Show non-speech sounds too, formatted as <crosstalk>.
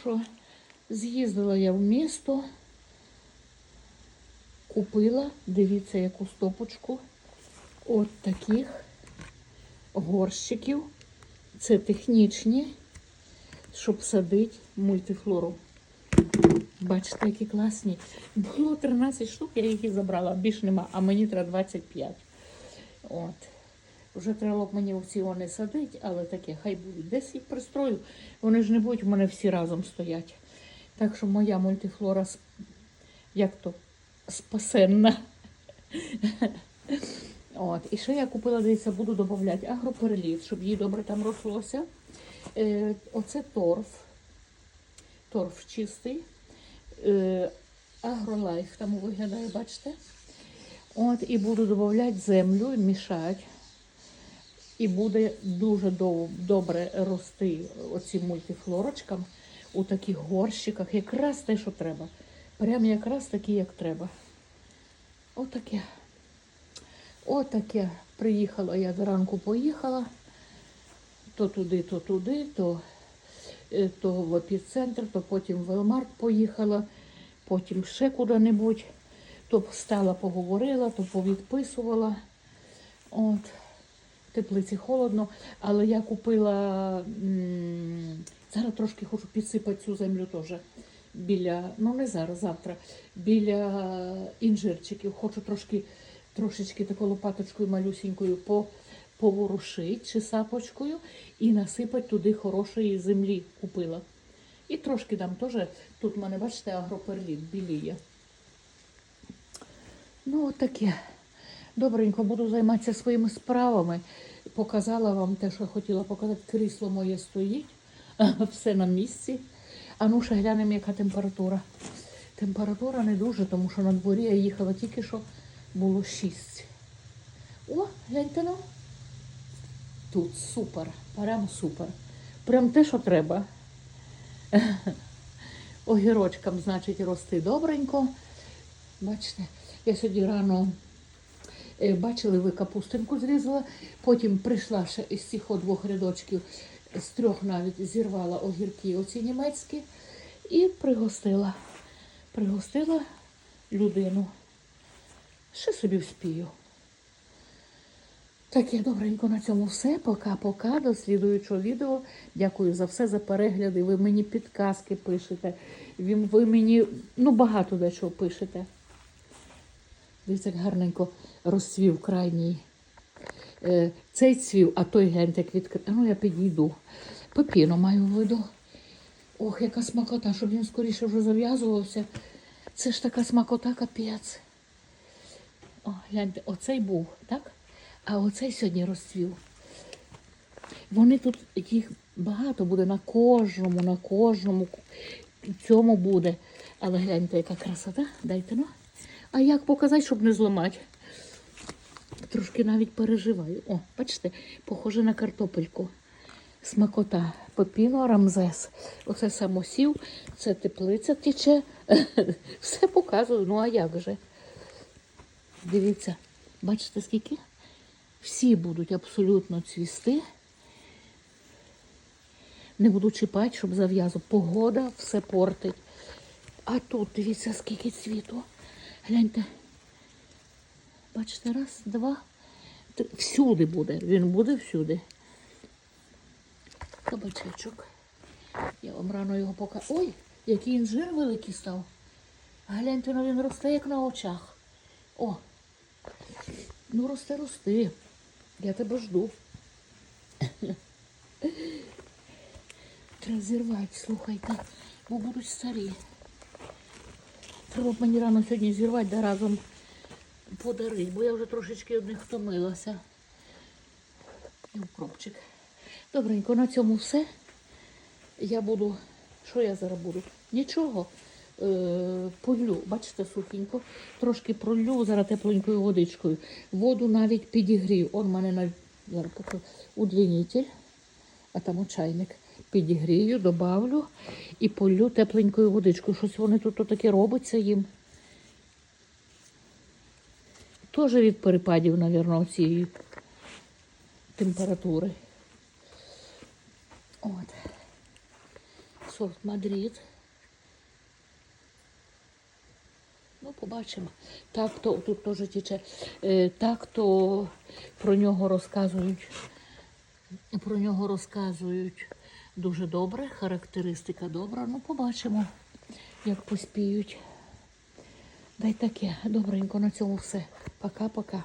Що, з'їздила я в місто, купила, дивіться, яку стопочку. От таких горщиків. Це технічні, щоб садити мультифлору. Бачите, які класні. Було 13 штук, я їх і забрала, більш нема, а мені треба 25. От. Вже треба б мені оці вони садити, але таке, хай будуть. Десь їх пристрою. Вони ж не будуть у мене всі разом стоять. Так що моя мультифлора, як то, спасенна. От. І що я купила, дивіться, буду додавати агропереліт, щоб їй добре там рослося. Е, оце торф. Торф чистий. Е, агролайф там виглядає, бачите? От, і буду додавати землю, мішати. І буде дуже добре рости оцим мультифлорочкам у таких горщиках. Якраз те, що треба. Прямо якраз такі, як треба. Отаке. Отаке. Приїхала я зранку поїхала. То туди, то туди, то, е, то в епіцентр, то потім в Велмарт поїхала, потім ще куди-небудь. То встала, поговорила, то повідписувала. От. Теплиці холодно, але я купила. Зараз трошки хочу підсипати цю землю теж. Біля, ну не зараз, завтра, біля інжирчиків. Хочу трошки, трошечки такою лопаточкою малюсенькою по, поворушити чи сапочкою і насипати туди хорошої землі купила. І трошки дам теж, тут в мене, бачите, агроперліт біліє. Ну, от таке. Добренько буду займатися своїми справами. Показала вам те, що хотіла показати. Крісло моє стоїть, <laughs> все на місці. А ну ще глянемо, яка температура. Температура не дуже, тому що на дворі я їхала тільки що було 6. О, гляньте ну. Тут супер, прям супер. Прям те, що треба. <laughs> Огірочкам, значить, рости добренько. Бачите, я сьогодні рано бачили, ви капустинку зрізала, потім прийшла ще із цих двох рядочків, з трьох навіть зірвала огірки оці німецькі і пригостила. Пригостила людину. Ще собі вспію. Так, я добренько на цьому все. Пока-пока. До слідуючого відео. Дякую за все, за перегляди. Ви мені підказки пишете. Ви, ви мені ну, багато дечого пишете. Дивіться, як гарненько розцвів крайній. Е, цей цвів, а той як відкрив. Ну я підійду. Пепіно маю в виду. Ох, яка смакота, щоб він скоріше вже зав'язувався. Це ж така смакота, капець. О, гляньте, оцей був, так? А оцей сьогодні розцвів. Вони тут їх багато буде на кожному, на кожному цьому буде. Але гляньте, яка красота. Дайте ну. А як показати, щоб не зламати? Трошки навіть переживаю. О, бачите, похоже на картопельку. Смакота. Пепіно, рамзес. Оце самосів, це теплиця тече. <laughs> Все показую. Ну а як же? Дивіться, бачите скільки? Всі будуть абсолютно цвісти. Не буду чіпати, щоб зав'язу. Погода все портить. А тут дивіться, скільки цвіту. Гляньте. Бачите, раз, два, три. Всюди буде. Він буде всюди. Кабачечок. Я вам рано його покажу. Ой, який інжир великий став. Гляньте, ну він росте, як на очах. О, ну росте, рости. Я тебе жду. Треба зірвати, слухайте, бо будуть старі. Треба мені рано сьогодні зірвати да разом подарити, бо я вже трошечки від них втомилася. І укропчик. Добренько, на цьому все. Я буду. Що я зараз буду? Нічого. Е, полю, бачите, сухенько. Трошки пролю зараз тепленькою водичкою. Воду навіть підігрію. Он в мене на зараз покажу. удлінитель, а там чайник. Підігрію, добавлю і полю тепленькою водичкою. Щось вони тут таке робиться їм. Теж від перепадів, мабуть, цієї температури. От. сорт Мадрид. Ну, побачимо. Так, то тут теж тіче. Е, так, то про нього розказують. Про нього розказують дуже добре, характеристика добра. Ну, побачимо, як поспіють. Дай таке. Добренько на цьому все. Пока-пока.